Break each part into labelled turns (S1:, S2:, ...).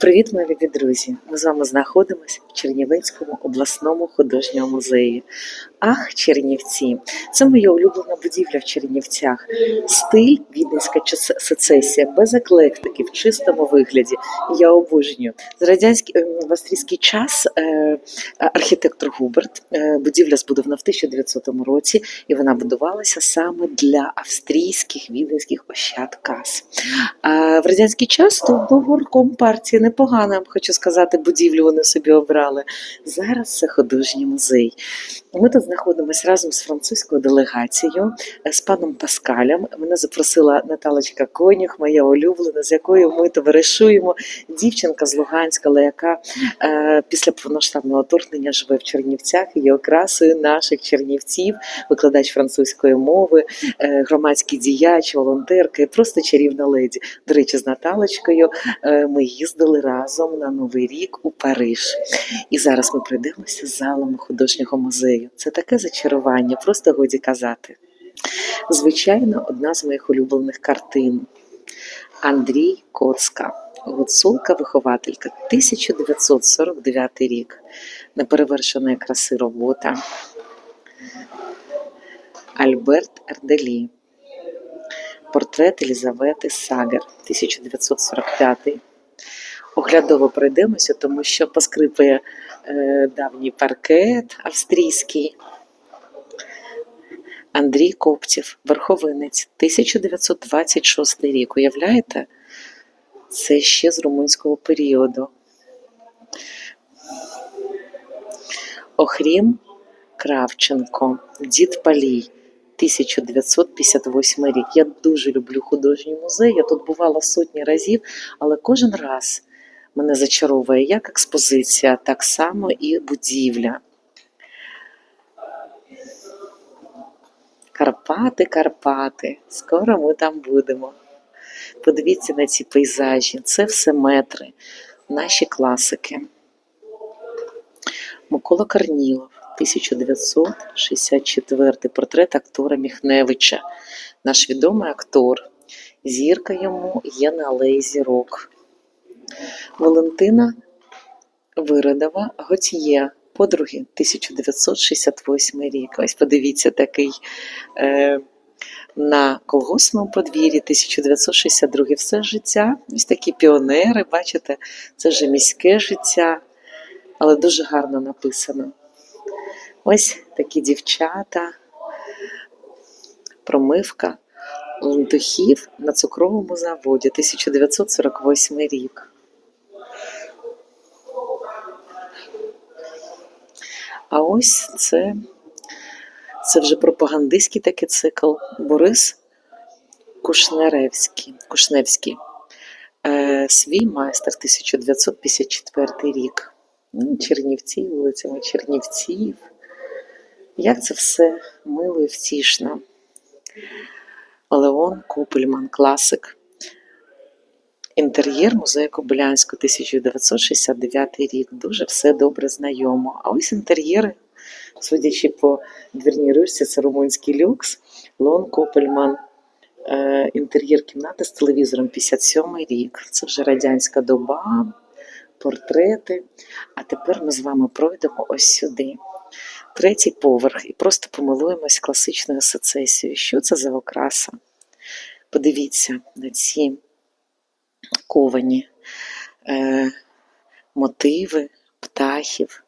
S1: Привіт, мої любі друзі! Ми з вами знаходимося в Чернівецькому обласному художньому музеї. Ах, Чернівці! Це моя улюблена будівля в Чернівцях. Стиль віденська сецесія, без еклектики, в чистому вигляді. Я обожнюю. З радянський е, в австрійський час е, архітектор Губерт. е, Будівля збудована в 1900 році, і вона будувалася саме для австрійських віденських ощад кас. В радянський час тут був горком партії непогано, я вам хочу сказати, будівлю вони собі обрали. Зараз це художній музей. Ми тут знаходимося разом з французькою делегацією, е, з паном Паскалем. Мене запросила Наталочка Конюх, моя улюблена, з якою ми товаришуємо. Дівчинка з Луганська, але яка е, після повноштабного вторгнення живе в Чернівцях є окрасою наших чернівців, викладач французької мови, е, громадський діяч, волонтерка і просто чарівна леді. До речі, з Наталочкою е, ми їздили разом на Новий рік у Париж. І зараз ми пройдемося залами художнього музею. Це таке зачарування, просто годі казати. Звичайно, одна з моїх улюблених картин Андрій Коцка. Гуцулка вихователька 1949 рік. Неперевершеної краси робота. Альберт Ерделі. Портрет Елізавети Сагер 1945. Оглядово пройдемося, тому що поскрипує е, давній паркет австрійський. Андрій Коптів, верховинець, 1926 рік. Уявляєте? Це ще з румунського періоду. Охрім Кравченко, Дід Палій, 1958 рік. Я дуже люблю художній музей. Я тут бувала сотні разів, але кожен раз мене зачаровує як експозиція, так само і будівля. Карпати, Карпати. Скоро ми там будемо. Подивіться на ці пейзажі. Це все метри, наші класики. Микола Корнілов, 1964 портрет актора Міхневича. Наш відомий актор. Зірка йому є на алеї зірок. Валентина Виродова, Готьє, подруги, 1968 рік. Ось подивіться такий е, на колгоспному подвір'ї 1962 все життя. Ось такі піонери, бачите, це вже міське життя, але дуже гарно написано. Ось такі дівчата, промивка лантухів на цукровому заводі 1948 рік. А ось це, це вже пропагандистський такий цикл Борис Кушнеревський. Кушневський. Е, свій майстер 1954 рік. Ну, Чернівці, вулицями Чернівців. Як це все мило і втішно. Леон Купельман, класик. Інтер'єр музею Кобилянського 1969 рік. Дуже все добре знайомо. А ось інтер'єри, судячи по двірній ручці, це румунський люкс. Леон Копельман. Е, Інтер'єр кімнати з телевізором 57 рік. Це вже радянська доба, портрети. А тепер ми з вами пройдемо ось сюди. Третій поверх, і просто помилуємось класичною сецесією. Що це за окраса? Подивіться на ці ковані е, мотиви птахів,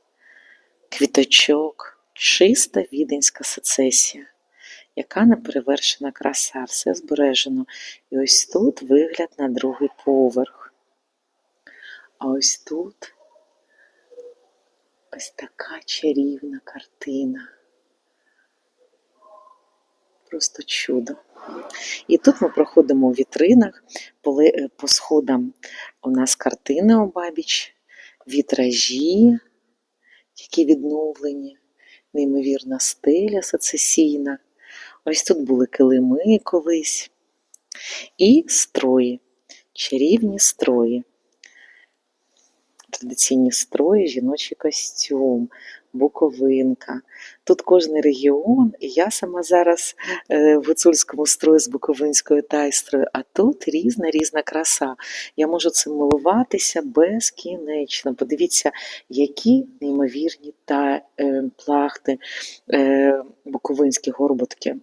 S1: квіточок, чиста віденська сецесія, яка неперевершена краса, все збережено. І ось тут вигляд на другий поверх. А ось тут ось така чарівна картина. Просто чудо. І тут ми проходимо у вітринах, е, по сходам у нас картини обабіч, вітражі, які відновлені, неймовірна стеля сецесійна. Ось тут були килими колись. І строї, чарівні строї. Традиційні строї, жіночий костюм, Буковинка. Тут кожний регіон, і я сама зараз е, в гуцульському строї з буковинською тайстрою, а тут різна різна краса. Я можу цим милуватися безкінечно. Подивіться, які неймовірні та е, плахти, е, буковинські горбатки.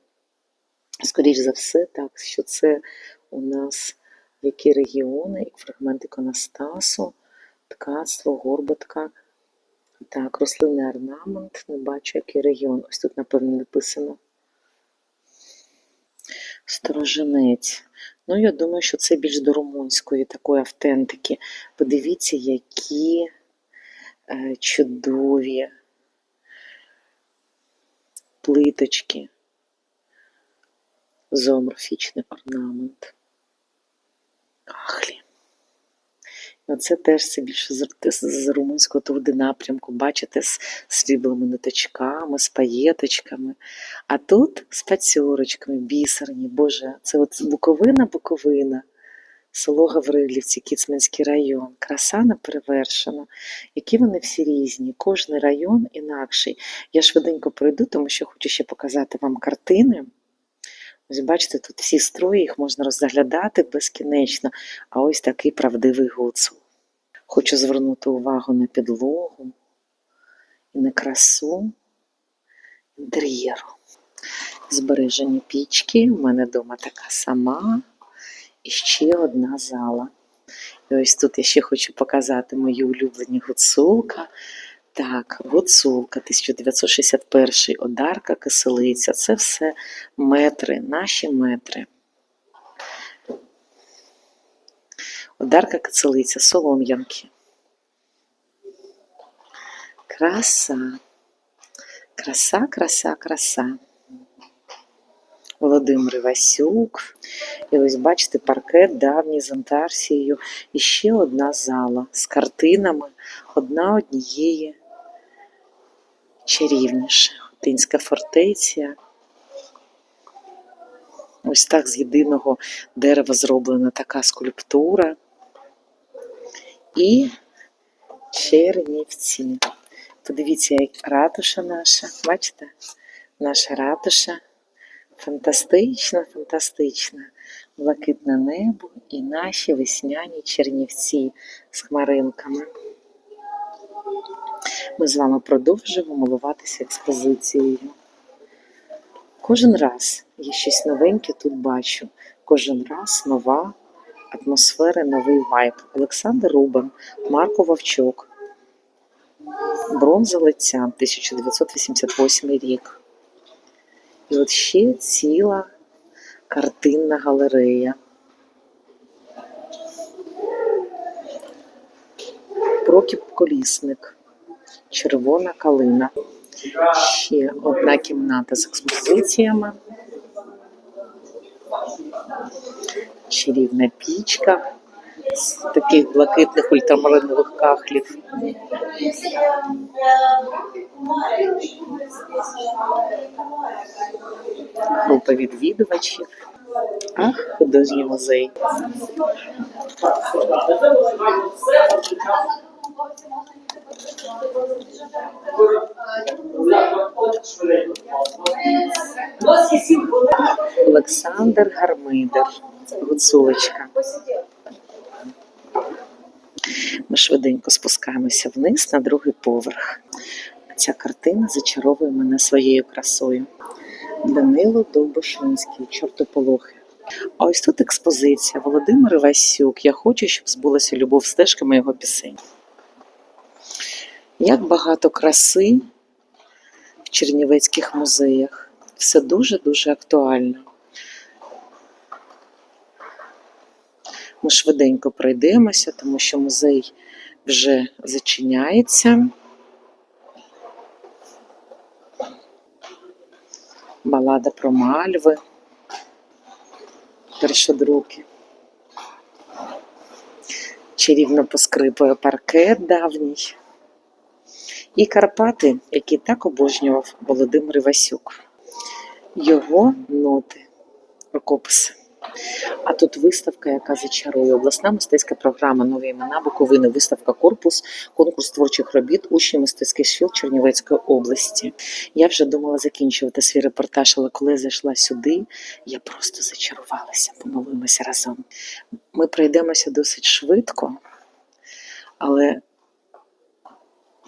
S1: Скоріш за все, так, що це у нас які регіони, і фрагмент іконостасу, ткацтво, горбатка. Так, рослинний орнамент, не бачу, який регіон. Ось тут, напевно, написано. Сторожинець. Ну, я думаю, що це більш до румунської такої автентики. Подивіться, які е, чудові плиточки. Зооморфічний орнамент. Кахлі. І Оце теж це більше з, з, з румунського туди напрямку. Бачите, з сріблими ниточками, з паєточками. А тут з пацьорочками, бісерні. Боже, це от Буковина, Буковина. Село Гаврилівці, Кіцманський район. Краса неперевершена. Які вони всі різні. Кожний район інакший. Я швиденько пройду, тому що хочу ще показати вам картини. Ось бачите, тут всі строї, їх можна розглядати безкінечно, а ось такий правдивий гуцул. Хочу звернути увагу на підлогу і на красу інтер'єру. Збережені пічки, у мене вдома така сама. І ще одна зала. І ось тут я ще хочу показати мої улюблені гуцулка. Так, гуцулка, 1961 Одарка, Киселиця. Це все метри, наші метри. Одарка Киселиця, Солом'янки. Краса. Краса, краса, краса. Володимир Івасюк. І ось бачите, паркет давній з антарсією. І ще одна зала з картинами, одна однієї чарівніше. Хотинська фортеця. Ось так з єдиного дерева зроблена така скульптура. І Чернівці. Подивіться, як ратуша наша. Бачите? Наша ратуша. Фантастична, фантастична. Блакитне небо і наші весняні чернівці з хмаринками. Ми з вами продовжуємо милуватися експозицією. Кожен раз я щось новеньке тут бачу. Кожен раз нова атмосфера, новий вайб. Олександр Рубан, Марко Вовчук, Бронза лиця, 1988 рік. І от ще ціла картинна галерея. Прокіп Колісник, Червона калина. Ще одна кімната з експозиціями. Чарівна пічка з таких блакитних ультрамаринових кахлів. Група відвідувачів. Ах, художній музей. Олександр Гармидер, гуцулочка. Ми швиденько спускаємося вниз на другий поверх. Ця картина зачаровує мене своєю красою. Данило Довбошинський, чортополохи. А ось тут експозиція Володимир Івасюк. Я хочу, щоб збулася любов стежками його пісень. Як багато краси в чернівецьких музеях. Все дуже-дуже актуально. Ми швиденько пройдемося, тому що музей вже зачиняється. Балада про мальви. Першодруки. Чарівно поскрипує паркет давній. І Карпати, які так обожнював Володимир Івасюк. Його ноти, рукописи. А тут виставка, яка зачарує обласна мистецька програма Нові імена Буковини, виставка Корпус, конкурс творчих робіт учнів мистецьких шкіл Чернівецької області. Я вже думала закінчувати свій репортаж, але коли я зайшла сюди, я просто зачарувалася. Помилуємося разом. Ми пройдемося досить швидко, але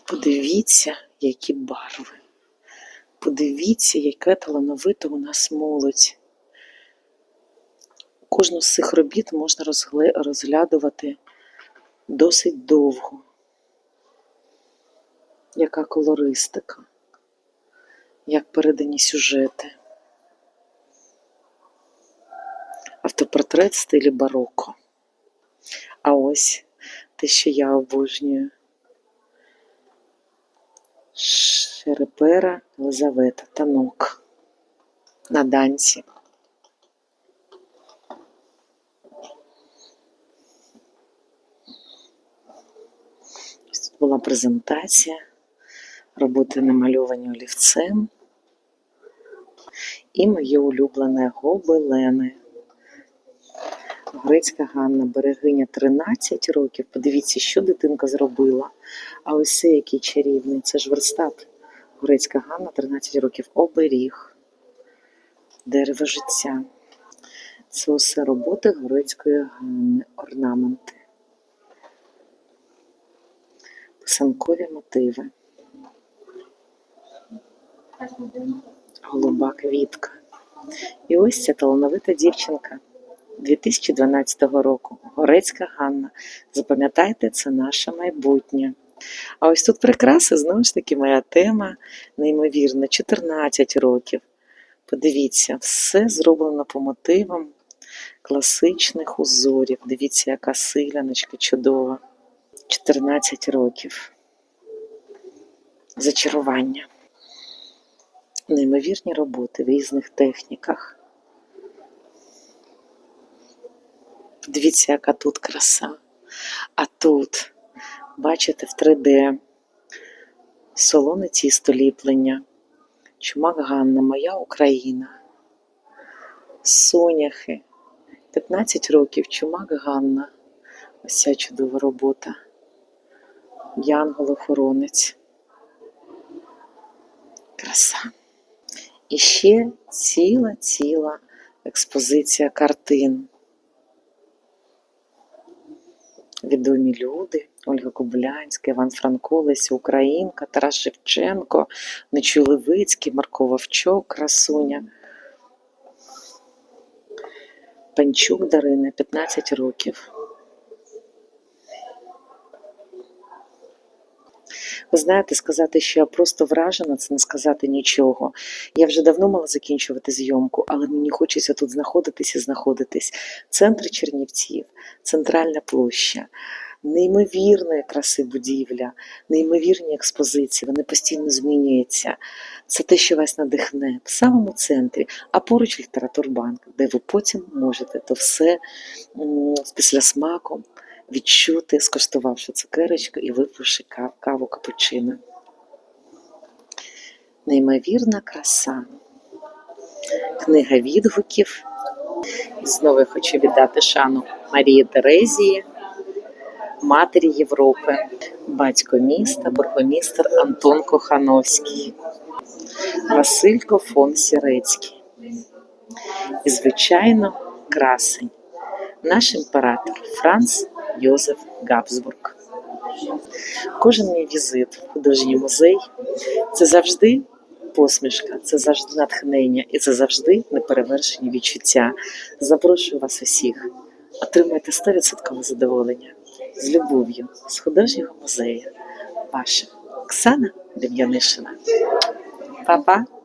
S1: подивіться, які барви. Подивіться, яке талановите у нас молодь. Кожну з цих робіт можна розглядувати досить довго. Яка колористика, як передані сюжети. Автопортрет в стилі бароко. А ось те, що я обожнюю. Шерепера Елизавета, танок на данці. Ось Тут була презентація, роботи намальовані олівцем. І моє улюблене гобелени. Грецька Ганна, берегиня 13 років. Подивіться, що дитинка зробила. А ось це який чарівний. Це ж верстат. Грецька Ганна, 13 років. Оберіг. Дерево життя. Це усе роботи Грецької Ганни. Орнаменти. Писанкові мотиви. Голуба квітка. І ось ця талановита дівчинка 2012 року. Горецька Ганна. Запам'ятайте, це наше майбутнє. А ось тут прикраси, знову ж таки, моя тема, неймовірна, 14 років. Подивіться, все зроблено по мотивам класичних узорів. Дивіться, яка силяночка чудова. 14 років. Зачарування. Неймовірні роботи в різних техніках. Дивіться, яка тут краса. А тут, бачите, в 3D солоне тісто ліплення. Чумак Ганна, моя Україна. Соняхи. 15 років, Чумак Ганна. Ось ця чудова робота. Янгол-охоронець. Краса. І ще ціла ціла експозиція картин. Відомі люди, Ольга Кобилянська, Іван Франко, Леся Українка, Тарас Шевченко, Нечуй Левицький, Марко Вовчок, Красуня. Панчук Дарина, 15 років. Ви знаєте, сказати, що я просто вражена, це не сказати нічого. Я вже давно мала закінчувати зйомку, але мені хочеться тут знаходитись і знаходитись. Центр Чернівців, центральна площа, неймовірної краси будівля, неймовірні експозиції, вони постійно змінюються. Це те, що вас надихне в самому центрі, а поруч літературбанк, де ви потім можете то все з післясмаком відчути, скуштувавши цукерочку і випивши кав- каву капучино. Неймовірна краса. Книга відгуків. Знову я хочу віддати шану Марії Терезії, матері Європи, батько міста, бургомістр Антон Кохановський, Василько фон Сірецький. І, звичайно, красень, наш імператор Франц Йозеф Габсбург. Кожен мій візит в художній музей це завжди посмішка, це завжди натхнення і це завжди неперевершені відчуття. Запрошую вас усіх. Отримайте 100% задоволення з любов'ю з художнього музею. Ваша Оксана Дем'янишина. Па-па!